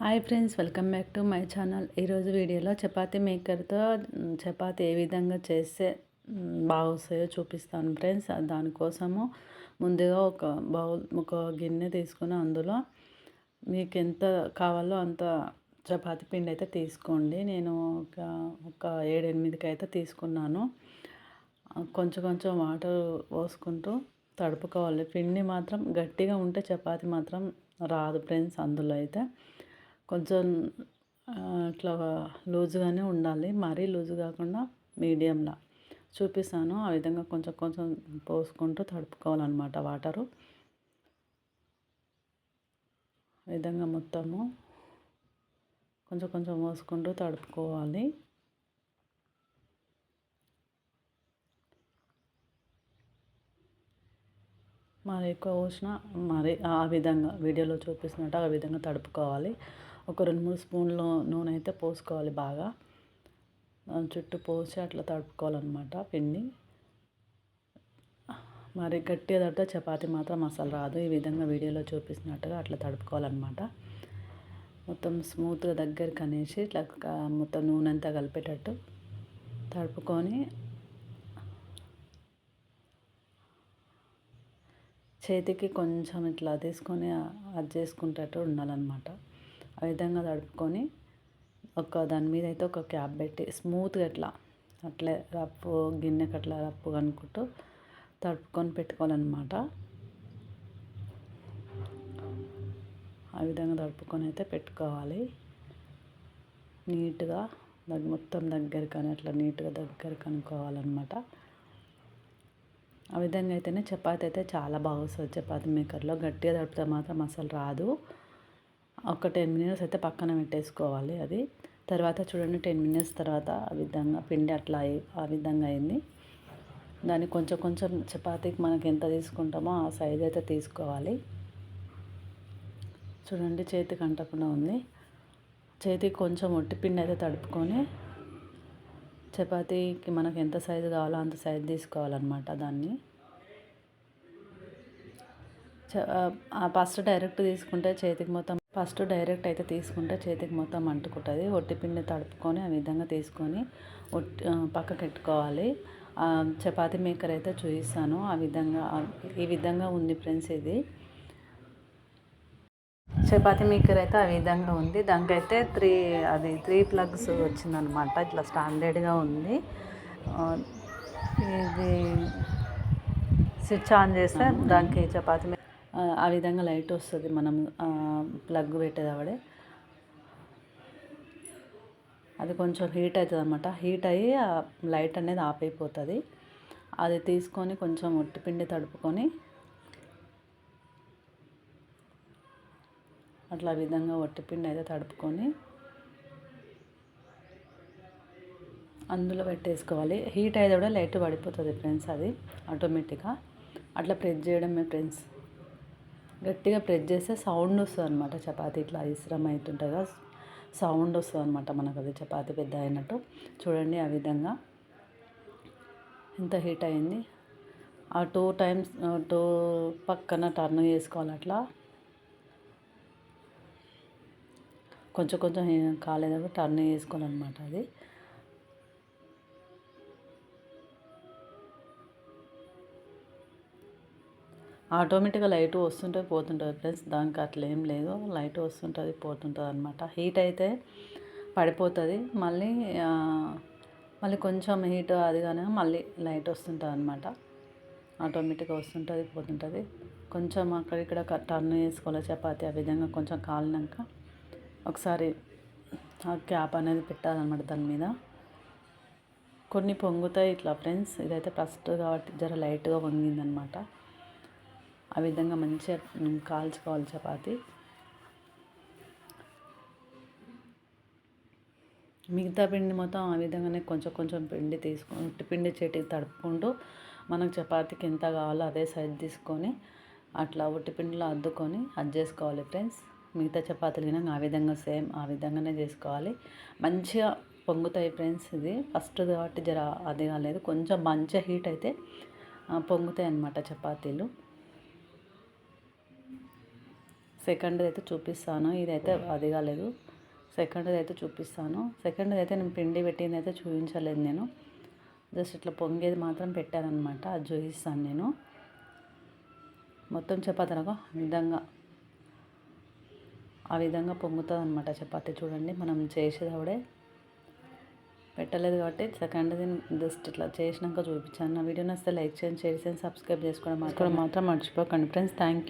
Hi friends welcome back to my channel. ఈరోజు వీడియోలో చపాతీ మేకర్తో చపాతి చపాతీ ఏ విధంగా చేస్తే మ్, బాగా చూపిస్తాను ఫ్రెండ్స్. దానికోసము ముందుగా ఒక బౌల్ ఒక గిన్నె తీసుకుని అందులో మీకు ఎంత కావాలో అంత చపాతీ పిండి అయితే తీసుకోండి. నేను ఒక ఒక ఏడెనిమిదికి అయితే తీసుకున్నాను కొంచెం కొంచెం వాటర్ పోసుకుంటూ తడుపుకోవాలి. పిండి మాత్రం గట్టిగా ఉంటే చపాతి మాత్రం రాదు ఫ్రెండ్స్ అందులో అయితే. కొంచెం అట్లా ఇట్లా లూజుగానే ఉండాలి. మరీ లూజు కాకుండా మీడియంలా చూపిస్తాను. ఆ విధంగా కొంచెం కొంచెం పోసుకుంటూ తడుపుకోవాలన్నమాట వాటరు. ఆ విధంగా మొత్తము కొంచెం కొంచెం పోసుకుంటూ తడుపుకోవాలి. మరి ఎక్కువ పోసిన మరి ఆ విధంగా వీడియోలో చూపిస్తున్నట్టు ఆ విధంగా తడుపుకోవాలి. ఒక రెండు మూడు స్పూన్లు నూనె అయితే పోసుకోవాలి బాగా. దాని చుట్టూ పోసి అట్లా తడుపుకోవాలన్నమాట పిండి. మరి గట్టిగా తడితే చపాతి మాత్రం అసలు రాదు. ఈ విధంగా వీడియోలో చూపిస్తున్నట్టుగా అట్లా తడుపుకోవాలన్నమాట. మొత్తం స్మూత్గా దగ్గరికి అనేసి ఇట్లా మొత్తం నూనె అంతా కలిపేటట్టు తడుపుకొని చేతికి కొంచెం ఇట్లా తీసుకొని అది చేసుకుంటట్టు ఉండాలన్నమాట. ఆ విధంగా తడుపుకొని ఒక దాని మీద అయితే ఒక క్యాప్ పెట్టి స్మూత్గా ఇట్లా అట్లే రప్పు గిన్నెకి అట్లా రప్పు అనుకుంటూ తడుపుకొని పెట్టుకోవాలన్నమాట. ఆ విధంగా తడుపుకొని అయితే పెట్టుకోవాలి. నీట్గా దాన్ని మొత్తం దగ్గరికి అని అట్లా నీట్గా దగ్గర అనుకోవాలన్నమాట ఆ విధంగా అయితేనే చపాతి అయితే చాలా బాగా వస్తుంది. చపాతి మేకర్లో గట్టిగా తడిపితే మాత్రం అసలు రాదు. ఒక టెన్ మినిట్స్ అయితే పక్కన పెట్టేసుకోవాలి అది. తర్వాత చూడండి టెన్ మినిట్స్ తర్వాత ఆ విధంగా పిండి అట్లా ఆ విధంగా అయింది. దాన్ని కొంచెం కొంచెం చపాతీకి మనకి ఎంత తీసుకుంటామో ఆ సైజ్ అయితే తీసుకోవాలి. చూడండి చేతికి అంటకుండా ఉంది. చేతికి కొంచెం ఒట్టి పిండి అయితే తడుపుకొని చపాతీకి మనకు ఎంత సైజు కావాలో అంత సైజు తీసుకోవాలన్నమాట దాన్ని. చ- ఆ ఫస్ట్ డైరెక్ట్ తీసుకుంటే చేతికి మొత్తం ఫస్ట్ డైరెక్ట్ అయితే తీసుకుంటే చేతికి మొత్తం అంటుకుంటుంది. ఒట్టి పిండి తడుపుకొని ఆ విధంగా తీసుకొని ఒట్టి పక్కకి పెట్టుకోవాలి చపాతి మేకర్ అయితే చూపిస్తాను. ఆ విధంగా ఈ విధంగా ఉంది ఫ్రెండ్స్ ఇది. చపాతి మేకర్ అయితే ఆ విధంగా ఉంది. దానికైతే త్రీ అది త్రీ ప్లగ్స్ వచ్చిందనమాట. ఇట్లా స్టాండర్డ్గా ఉంది. ఇది స్విచ్ ఆన్ చేస్తే దానికి చపాతీ మే- ఆ, విధంగా లైట్ వస్తుంది మనం ప్లగ్ పెట్టేదవడే అది కొంచెం హీట్ అవుతుంది అనమాట హీట్ అయ్యి ఆ లైట్ అనేది ఆఫ్ అయిపోతుంది. అది తీసుకొని కొంచెం ఉట్టిపిండి తడుపుకొని అట్లా ఆ విధంగా ఒట్టిపిండి అయితే తడుపుకొని అందులో పెట్టేసుకోవాలి. హీట్ అయితే కూడా లైట్ పడిపోతుంది ఫ్రెండ్స్ అది ఆటోమేటిక్గా. అట్లా ప్రెస్ చేయడమే ఫ్రెండ్స్. గట్టిగా ప్రెస్ చేస్తే సౌండ్ వస్తుంది అనమాట చపాతీ ఇట్లా ఇస్రం అవుతుంటగా సౌండ్ వస్తుంది అనమాట మనకు అది చపాతీ పెద్ద అయినట్టు. చూడండి ఆ విధంగా. ఎంత హీట్ అయింది. ఆ టూ టైమ్స్ టూ పక్కన టర్న్ చేసుకోవాలి అట్లా. కొంచెం కొంచెం కాలేదాకా టర్న్ చేసుకోవాలన్నమాట అది. ఆటోమేటిక్గా లైట్ వస్తుంటుంది పోతుంటుంది ఫ్రెండ్స్. దానికి అట్లా ఏం లేదు. లైట్ వస్తుంటుంది పోతుంటుంది అనమాట హీట్ అయితే పడిపోతుంది. మళ్ళీ మళ్ళీ కొంచెం హీట్ అది కానీ మళ్ళీ లైట్ వస్తుంటుంది అనమాట ఆటోమేటిక్గా వస్తుంటుంది పోతుంటుంది. కొంచెం అక్కడ ఇక్కడ టర్న్ చేసుకోవాలి చపాతి ఆ విధంగా కొంచెం కాలినాక ఒకసారి ఆ క్యాప్ అనేది పెట్టాలన్నమాట దాని మీద. కొన్ని పొంగుతాయి ఇట్లా ఫ్రెండ్స్. ఇదైతే ఫస్ట్ కాబట్టి జర లైట్గా పొంగిందనమాట ఆ విధంగా మంచిగా కాల్చుకోవాలి చపాతి. మిగతా పిండి మొత్తం ఆ విధంగానే కొంచెం కొంచెం పిండి తీసుకొని పిండి చేతికి తడుపుకుంటూ మనకు చపాతీకి ఎంత కావాలో అదే సైజ్ తీసుకొని అట్లా ఉట్టి పిండిలో అద్దుకొని అది చేసుకోవాలి ఫ్రెండ్స్. మిగతా చపాతీలు కూడా ఆ విధంగా సేమ్ ఆ విధంగానే చేసుకోవాలి. మంచిగా పొంగుతాయి ఫ్రెండ్స్ ఇది ఫస్ట్ కాబట్టి జర అది కాలేదు. కొంచెం మంచిగా హీట్ అయితే పొంగుతాయి అన్నమాట చపాతీలు. సెకండ్ది అయితే చూపిస్తాను. ఇదైతే అది కాలేదు. సెకండ్ది అయితే చూపిస్తాను. సెకండ్ది అయితే నేను పిండి పెట్టింది అయితే చూపించలేదు నేను. జస్ట్ ఇట్లా పొంగేది మాత్రం పెట్టానమాట అది చూపిస్తాను నేను. మొత్తం చపాతీ నాకు ఆ విధంగా ఆ విధంగా పొంగుతుంది అనమాట చపాతీ. చూడండి మనం చేసేది అప్పుడే పెట్టలేదు కాబట్టి సెకండ్ జస్ట్ ఇట్లా చేసినాక చూపించాను. నా వీడియో నచ్చితే లైక్ చేయండి షేర్ చేయండి సబ్స్క్రైబ్ చేసుకోవడం మాత్రం మాత్రం మర్చిపోకండి. Friends thank you